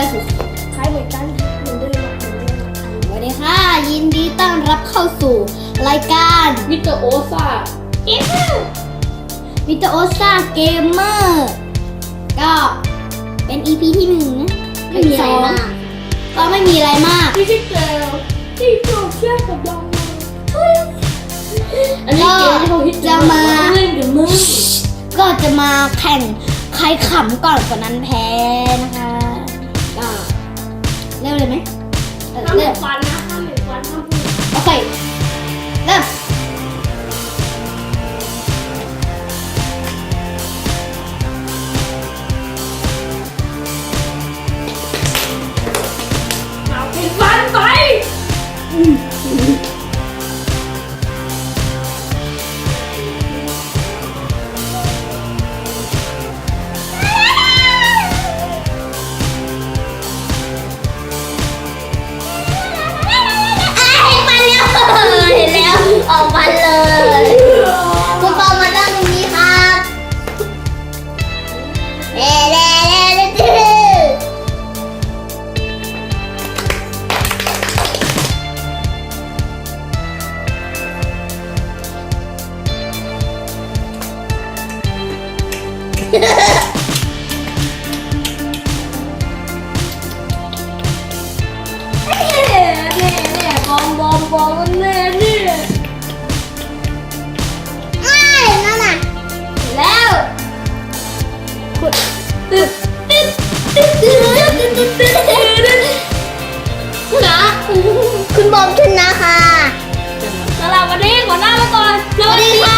ก็สุดคล้ายเหมือนกันเหมือนเดิมเหมือนเดิมสวัสดีค่ะ ยินดีต้อนรับเข้าสู่รายการมิสเตอร์โอซ่าเกมเมอร์วิตโอซ่าเกมเมอร์ก็เป็น EP ที่หนึ่งนะไม่มีอะไรมาก ก็ไม่มีอะไรมากที่ที่เจอที่โซเชียลกับเราอันนี้เกมที่เขาฮิตจะมาเล่นกับมึงก็จะมาแข่งใครขำก่อนกว่านั้นแพ้นะคะ คุณบอมชนะค่ะสำหรับวันนี้ขอลาไปก่อนสวัสดี